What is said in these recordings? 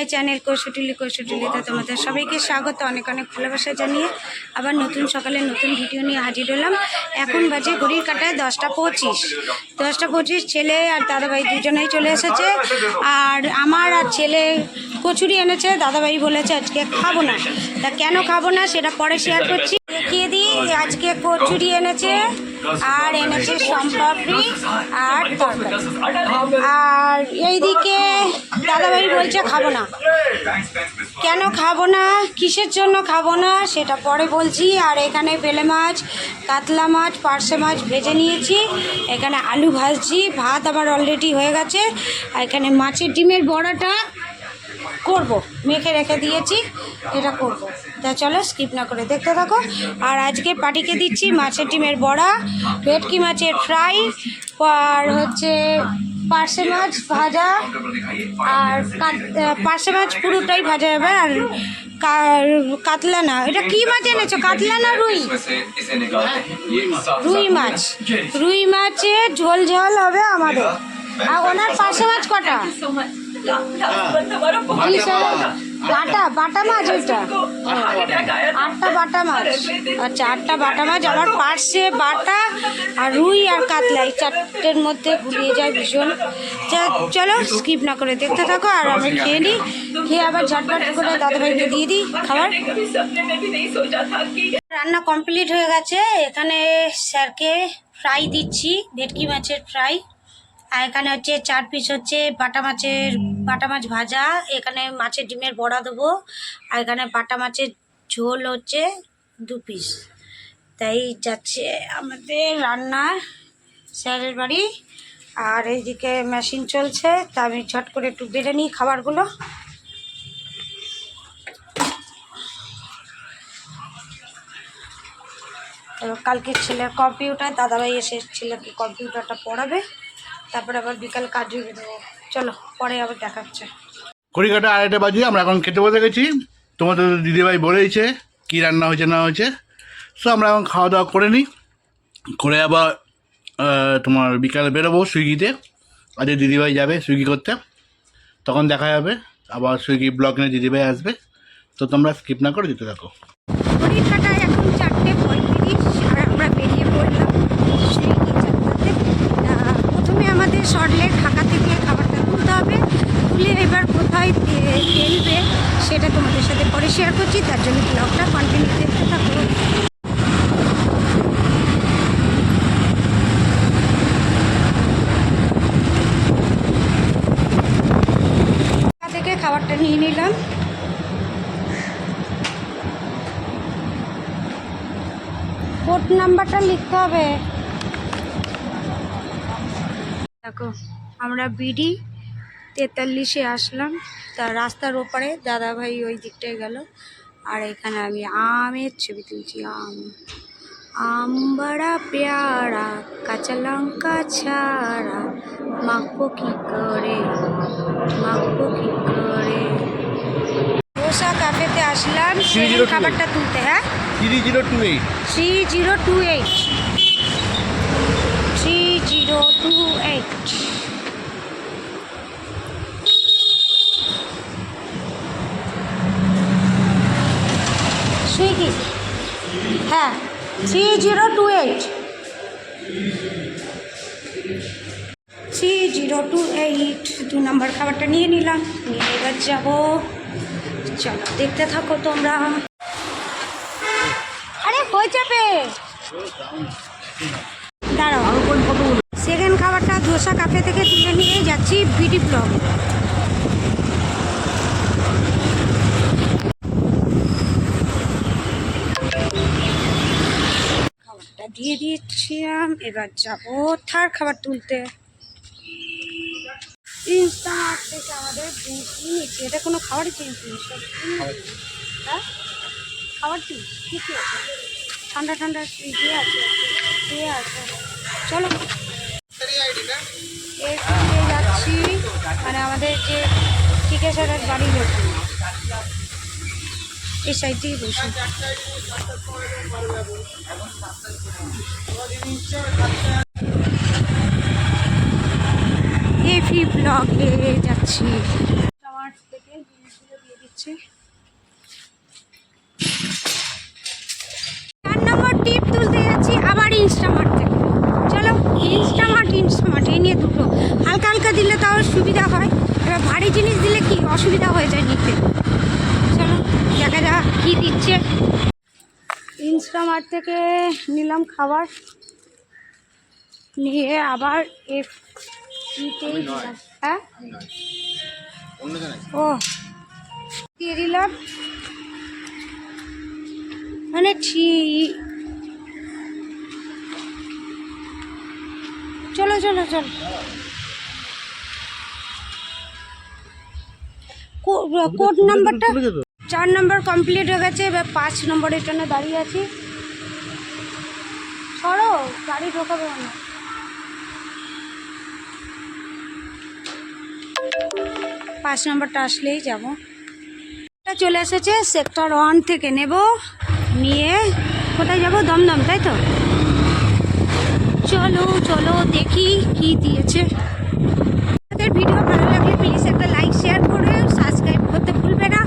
My channel কৌশটুলি কৌশটুলিতে তোমাদের সবাইকে স্বাগত, অনেক অনেক ভালোবাসা জানিয়ে আবার নতুন সকালে নতুন ভিডিও নিয়ে হাজির হলাম। এখন বাজে ঘড়ির কাটায় দশটা পঁচিশ। দশটা পঁচিশ, ছেলে আর দাদাভাই দুজনেই চলে এসেছে। আর আমার আর ছেলে কচুরি এনেছে, দাদাভাই বলেছে আজকে খাব না। তা কেন খাব না সেটা পরে শেয়ার করছি। দেখিয়ে দিই, আজকে কচুরি এনেছে। আর এনেছে সম্পাপড়ি আর তরকারি। আর এইদিকে দাদাভাই বলছে খাব না। কেন খাব না? কিসের জন্য খাব না? সেটা পরে বলছি। আর এখানে বেলে মাছ কাতলা মাছ পার্শে মাছ ভেজে নিয়েছি। এখানে আলু ভাজছি। ভাত আমার অলরেডি হয়ে গেছে। আর এখানে মাছের ডিমের বড়াটা করব। মেখে রেখে দিয়েছি, এটা করব। তা চলো স্কিপ না করে দেখতে থাকো। আর আজকে পাটিকে দিচ্ছি মাছের ডিমের বড়া, ভেটকি মাছের ফ্রাই, আর হচ্ছে পার্শে মাছ ভাজা, আর পার্শে মাছ পুরোটাই ভাজা হবে, আর কাতলা না, এটা কি মাছ এনেছো? কাতলা না রুই? রুই মাছ। রুই মাছে ঝোল ঝোল হবে আমাদের। আর ওনার পার্শে মাছ কটা? বাটা বাটা মাছ ওইটা। আটটা বাটা মাছ। আচ্ছা আটটা বাটা মাছ, আমার বাটা আর রুই আর কাতলা চারটের মধ্যে যায় ভীষণ। চলো স্কিপ না করে দেখতে থাকো, আর আমি খেয়ে নিই। খেয়ে আবার ঝটপট করে দাদা ভাইকে দিয়ে দিই খাবার। রান্না কমপ্লিট হয়ে গেছে। এখানে স্যারকে ফ্রাই দিচ্ছি, ভেটকি মাছের ফ্রাই আর এখানে হচ্ছে চার পিস হচ্ছে বাটা মাছের বাটা মাছ ভাজা এখানে মাছের ডিমের বড়া দেবো আর এখানে বাটা মাছের ঝোল হচ্ছে দু পিস তাই যাচ্ছে আমাদের রান্নার স্যারের বাড়ি আর এইদিকে মেশিন চলছে তা আমি ঝট করে একটু বেড়ে নিই খাবারগুলো। কালকে ছেলের কম্পিউটার দাদাভাই এসে ছেলেকে কম্পিউটারটা পড়াবে। তারপরে আবার বিকাল কাজে বেরোবো চলো, পরে আবার দেখাচ্ছে। কড়িকাটা আড়াইটা বাজে, আমরা এখন খেতে বসে গেছি। তোমাদের দিদিভাই বলেইছে, কী রান্না হয়েছে, না হয়েছে। সো আমরা এখন খাওয়া দাওয়া করে নিই। করে আবার তোমার বিকালে বেরোবো সুইগিতে। আজকে দিদিভাই যাবে সুইগি করতে। তখন দেখা যাবে আবার সুইগি ব্লগ নিয়ে দিদিভাই আসবে। তো তোমরা স্কিপ না করে দিতে থাকো ঘড়ির কাটায় এখন চারটে পঁয়ত্রিশ আর আমরা বেরিয়ে পড়লাম সেই চারটাতে তা প্রথমে আমাদের সরলেক ঢাকা থেকে খাবারটা তুলতে হবে তুলে এবার কোথায় ফে- ফেলবে সেটা তোমাদের সাথে পরে শেয়ার করছি, তার জন্য ব্লগটা কন্টিনিউ দেখতে থাকো। থেকে খাবারটা নিয়ে নিলাম। কোড নাম্বারটা লিখতে হবে। দেখো, আমরা বিডি তেতাল্লিশে আসলাম। তা রাস্তার ওপারে দাদা ভাই ওই দিকটায় গেল। আর এখানে আমি আমের ছবি তুলছি আম। আম বড়া পেয়ারা কাঁচা লঙ্কা ছাড়া। মাখবো কি করে? মাখবো কি করে? দোসা কাফেতে আসলাম খাবারটা তুলতে হ্যাঁ? Three zero two eight. Three zero two eight three zero two eight Swiggy হ্যাঁ three zero two eight three zero two eight দু নম্বর খাবারটা নিয়ে নিলাম। নিয়ে এবার যাব। চলো, দেখতে থাকো তোমরা। আরে, হয়ে যাবে। দাঁড়াও সেকেন্ড খাবারটা ধোসা কাফে থেকে তুলে নিয়ে যাচ্ছি বিডি ব্লগ খাবারটা দিয়ে দিয়েছিলাম এবার যাব থার্ড খাবার তুলতে। ইনস্টামার্ট থেকে আমাদের ড্রিঙ্কস নিয়েছি এটা কোনো খাবারই চেঞ্জ হ্যাঁ? খাবার আছে? ঠান্ডা ঠান্ডা ইয়ে আছে ইয়ে আছে। চলো। এর যাচ্ছি মানে আমাদের যে টিকেশ্বরের বাড়ি লোক এই সাইড বসে। ব্লগে যাচ্ছি। থেকে যাচ্ছে চার নম্বর টিপ তুলতে যাচ্ছি আবার ইনস্টামার্ট থেকে। চলো ইনস্টামার্ট ইনস্টামার্ট এই নিয়ে দুটো। হালকা হালকা দিলে তাও সুবিধা হয়। এবার ভারী জিনিস দিলে কি? অসুবিধা হয়ে যায় নিতে। দেখা যাক কী দিচ্ছে। ইনস্টামার্ট থেকে নিলাম খাবার। নিয়ে আবার এফ ইতেই। হ্যাঁ? ও। দিয়ে দিলাম। মানে চলো চলো চলো। কোড নাম্বারটা চার নম্বর কমপ্লিট হয়ে গেছে, এবার পাঁচ নম্বরের জন্য দাঁড়িয়ে আছি। সরো, গাড়ি ঢোকাবে না। পাঁচ নম্বরটা আসলেই যাব। চলে এসেছে সেক্টর ওয়ান থেকে নেব, নিয়ে কোথায় যাব? দমদম, তাই তো? চলো চলো, দেখি কি দিয়েছে আপনাদের ভিডিও ভালো লাগলে প্লিজ একটা লাইক শেয়ার করে সাবস্ক্রাইব করতে ভুলবে না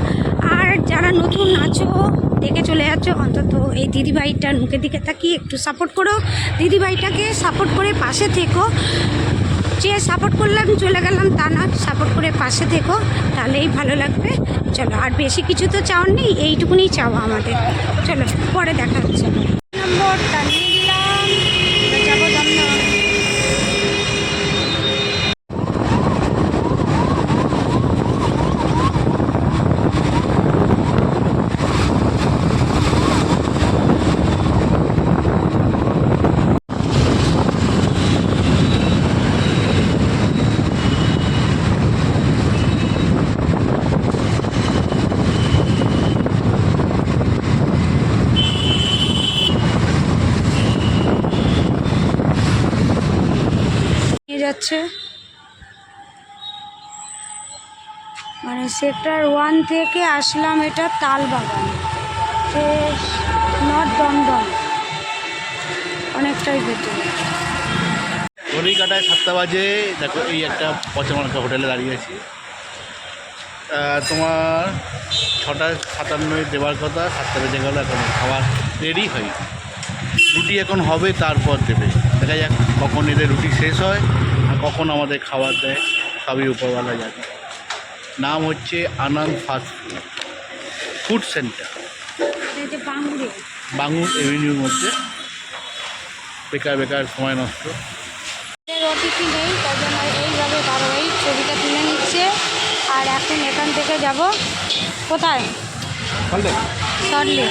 আর যারা নতুন আছো দেখে চলে যাচ্ছ অন্তত এই দিদিভাইটার মুখের দিকে তাকিয়ে একটু সাপোর্ট করো। দিদিভাইটাকে সাপোর্ট করে পাশে থেকো। যে সাপোর্ট করলাম চলে গেলাম, তা না সাপোর্ট করে পাশে থেকো, তাহলেই ভালো লাগবে। চলো, আর বেশি কিছু তো চাওয়ার নেই, এইটুকুনি চাওয়া আমাদের। চলো, পরে দেখা হচ্ছে নম্বরটা নিয়ে নিলাম এবার যাব দমদম নিয়ে যাচ্ছে। মানে সেক্টর ওয়ান থেকে আসলাম এটা তালবাগান। সে নর্থ দমদম। অনেকটাই ঘড়ি কাটায় সাতটা বাজে, দেখো এই একটা পচামার্কা হোটেলে দাঁড়িয়ে আছি। তোমার ছটা সাতান্নয় দেওয়ার কথা, সাতটা বেজে গেল, এখন খাবার রেডি হয়। রুটি এখন হবে, তারপর দেবে। দেখা যাক কখন এদের রুটি শেষ হয়। কখন আমাদের খাবার দেয় সবই উপরওয়ালা জানে। নাম হচ্ছে Anand fast food food centre. এই বাঙুর এভিনিউর মধ্যে। বেকার বেকার সময় নষ্ট। নেই তার জন্য এইভাবে ধারাবাহিক ছবিটা তুলে নিচ্ছে। আর এখন এখান থেকে যাব কোথায়? সরলে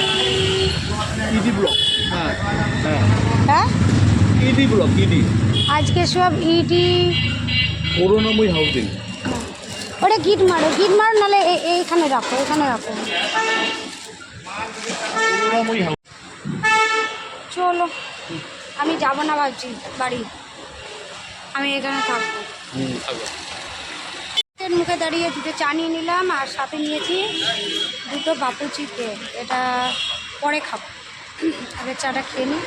ইডি ব্লক। হ্যাঁ হ্যাঁ হ্যাঁ? ED block ED. আজকে সব ইডি করুণাময়ী হাউসিং ওটা গিট মারো গিট মারো নাহলে এইখানে রাখো এখানে রাখো। চলো আমি যাব না ভাবছি বাড়ি। আমি এখানে থাকব। হুম থাকো। এর মুখে দাঁড়িয়ে দুটো চা নিয়ে নিলাম আর সাথে নিয়েছি দুটো বাপুচি কেক এটা পরে খাব। আগে চাটা খেয়ে নিই।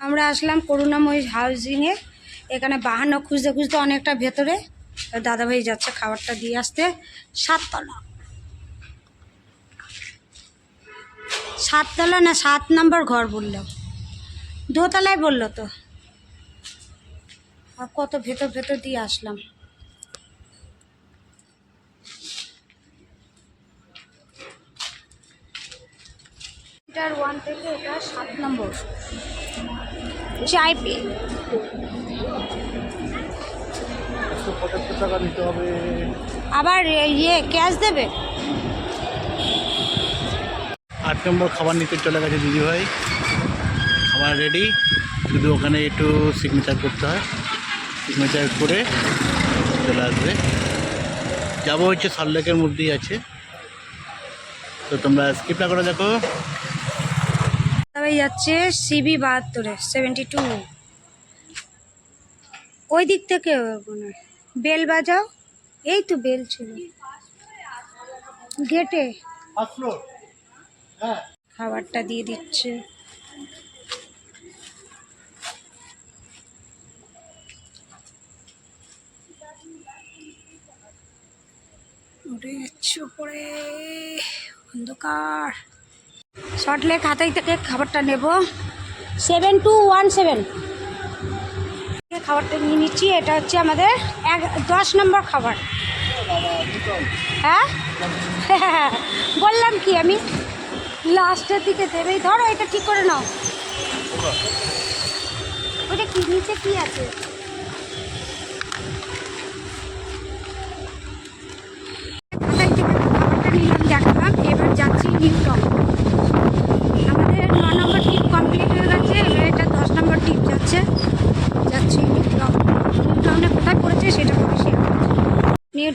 আমরা আসলাম করুণাময়ী হাউজিংয়ে। এখানে বাহান্ন খুঁজতে খুঁজতে অনেকটা ভেতরে। দাদাভাই যাচ্ছে খাবারটা দিয়ে আসতে। সাততলা। সাততলা না সাত নম্বর ঘর বলল। দোতলায় বলল তো। কত ভেতর ভেতর দিয়ে আসলাম। এটার ওয়ান থেকে এটা সাত নম্বর। চাই পে টাকা দিতে হবে। আবার ইয়ে ক্যাশ দেবে? আট নম্বর খাবার নিতে চলে গেছে দিদিভাই খাবার রেডি শুধু ওখানে একটু সিগনেচার করতে হয়। সিগনেচার করে চলে আসবে। যাব হচ্ছে সল্লেকের মধ্যেই আছে। তো তোমরা স্কিপ না করে দেখো। তবে যাচ্ছে সিবি বাহাত্তরে সেভেন্টি টু ওই দিক থেকে বেল বাজাও? এই তো বেল ছিল। গেটে। হ্যাঁ খাবারটা দিয়ে দিচ্ছে। উঠে যাচ্ছে উপরে। অন্ধকার। শর্টলেক হাতাই থেকে খাবারটা নেব। সেভেন টু ওয়ান সেভেন খাবারটা নিয়ে নিচ্ছি, এটা হচ্ছে আমাদের এক, দশ নম্বর খাবার। হ্যাঁ? বললাম কি আমি? লাস্টের দিকে দেবেই ধরো, এটা ঠিক করে নাও। ওটা কি, নিচে কি আছে খাতায় থেকে খাবারটা নিলাম দেখালাম এবার যাচ্ছি নিউটন আমাদের ন নম্বর টিপ কমপ্লিট হয়ে গেছে এবার এটা দশ নম্বর টিপ যাচ্ছে যাচ্ছি নিউটন নিউটাউনে কোথায় পড়েছে সেটা পরে শেয়ার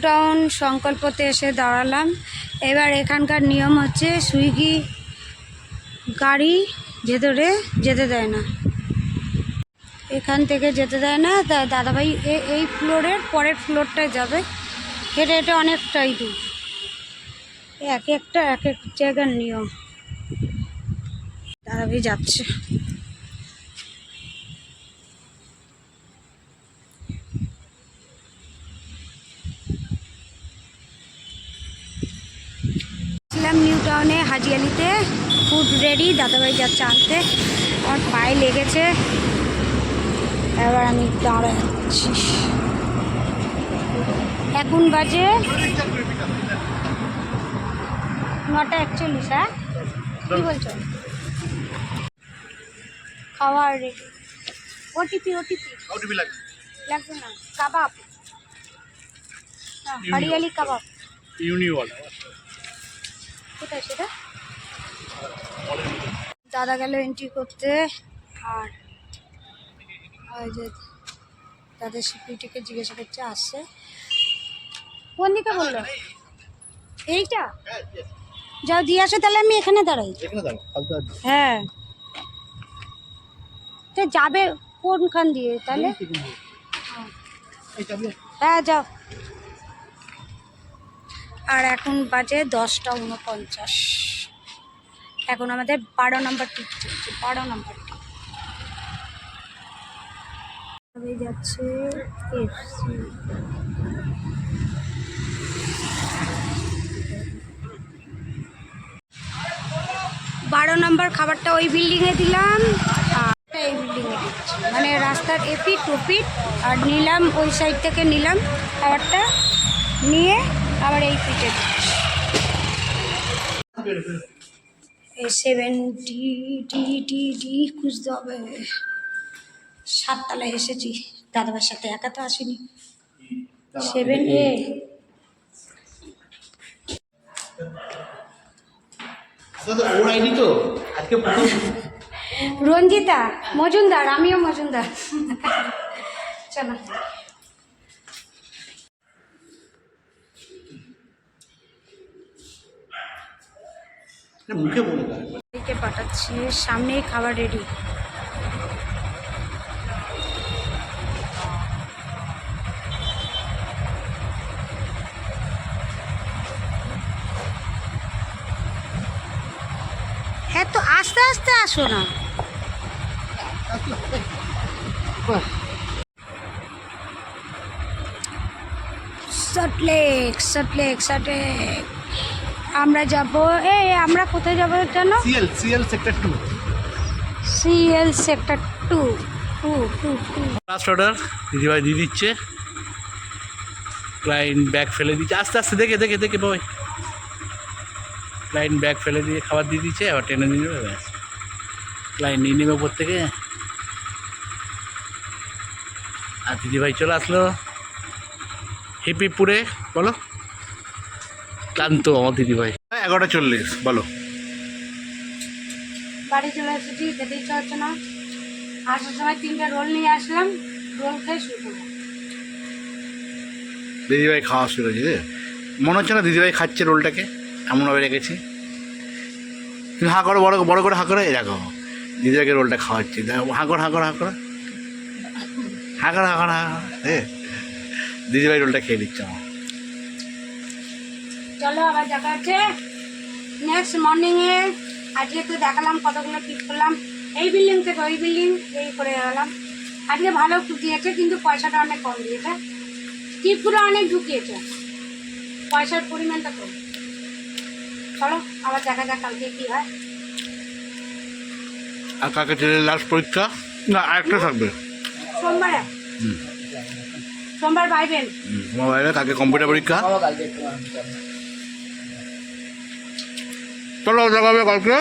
নিউটাউন সংকল্পতে এসে দাঁড়ালাম। এবার এখানকার নিয়ম হচ্ছে সুইগি গাড়ি ভেতরে যেতে দেয় না। এখান থেকে যেতে দেয় না, তা দাদাভাই এই ফ্লোরের পরের ফ্লোরটায় যাবে। হেঁটে হেঁটে অনেকটাই দূর। এক একটা এক এক জায়গার নিয়ম। দাদাভাই যাচ্ছে। টাউনে হাজিয়ালিতে ফুড রেডি দাদাভাই যাচ্ছে আনতে। আমার পায়ে লেগেছে। এবার আমি দাঁড়াচ্ছি এখন বাজে নটা একচল্লিশ হ্যাঁ? কী বলছো? খাওয়ার রেডি ওটিপি ওটিপি ওটিপি লাগবে। লাগবে না। কাবাব। হরিয়ালি কাবাব। ইউনিওয়ালা কোথায় সেটা? দাদা গেল এন্ট্রি করতে আর ওই যে তাদের সিকিউরিটিকে জিজ্ঞাসা করছে আসছে। কোন দিকে বলল? এইটা? যাও দিয়ে আসো তাহলে আমি এখানে দাঁড়াই। হ্যাঁ। তো যাবে কোনখান দিয়ে তাহলে? হ্যাঁ যাও। আর এখন বাজে দশটা উনপঞ্চাশ। এখন আমাদের বারো নম্বর টিপ চলছে, বারো নম্বর যাচ্ছে বারো নম্বর খাবারটা ওই বিল্ডিংয়ে দিলাম, আর এই বিল্ডিংয়ে দিচ্ছি। মানে রাস্তার এপি টুপিট আর নিলাম ওই সাইড থেকে নিলাম খাবারটা, নিয়ে আবার এই পিঠে দিচ্ছি। এই seven D D D D খুঁজতে হবে। সাততলায় এসেছি। দাদাবার সাথে একা তো আসিনি। সেভেন এ রঞ্জিতা মজুমদার আমিও মজুমদার। চলো। মুখে বলে দেয় এদিকে পাঠাচ্ছি সামনেই খাবার রেডি হ্যাঁ তো আস্তে আস্তে আসো না। সটলেক সটলেক সটলেক আমরা যাব এই আমরা কোথায় যাব জানো? CL CL sector two CL sector two two two two last order দিদিভাই দিয়ে দিচ্ছে। ক্লায়েন্ট ব্যাগ ফেলে দিচ্ছে। আস্তে আস্তে দেখে দেখে দেখে বই ক্লায়েন্ট ব্যাগ ফেলে দিয়ে খাবার দিয়ে দিচ্ছে আবার টেনে নিয়ে নেবে ব্যাস। ক্লায়েন্ট নিয়ে নেবে ওপর থেকে। আর দিদিভাই চলে আসলো। হিপিপুরে বলো। ক্লান্ত আমার দিদিভাই এগারোটা চল্লিশ বলো। বাড়ি চলে এসেছি খেতে ইচ্ছা হচ্ছে না। আসার সময় তিনটে রোল নিয়ে আসলাম রোল খেয়ে শুরু করব দিদিভাই খাওয়া শুরু হয়েছে মনে হচ্ছে না দিদিভাই খাচ্ছে রোলটাকে এমনভাবে রেখেছি। তুমি হাঁ করো বড় বড় করে হাঁ করে দেখো। দিদিভাইকে রোলটা খাওয়াচ্ছি দেখো হাঁ করো হাঁ করো হাঁ করো। হাঁ করো হাঁ করো হাঁ করো। হ্যাঁ দিদিভাই রোলটা খেয়ে দিচ্ছে আমার। চলো আবার দেখা হচ্ছে। নেক্সট মর্নিংয়ে আজকে তো দেখালাম কতগুলো পিক করলাম। এই বিল্ডিং থেকে ওই বিল্ডিং এই করে গেলাম আজকে ভালো দিয়েছে কিন্তু পয়সাটা অনেক কম দিয়েছে। টিপগুলো অনেক ঢুকিয়েছে। পয়সার পরিমাণটা কম। চলো আবার দেখা যাক কালকে কী হয়। আর কাকে ছেলের লাস্ট পরীক্ষা? না আরেকটা থাকবে। সোমবারে? সোমবার বাইবেল। মোবাইলে কাকে কম্পিউটার পরীক্ষা। চলো দেখাবে কালকে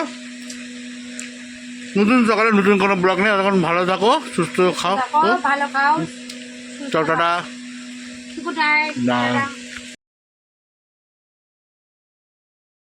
নতুন সকালে নতুন কোনো ব্লগ নেই তখন ভালো থাকো সুস্থ খাও। ভালো খাও চল টাটা। Good night.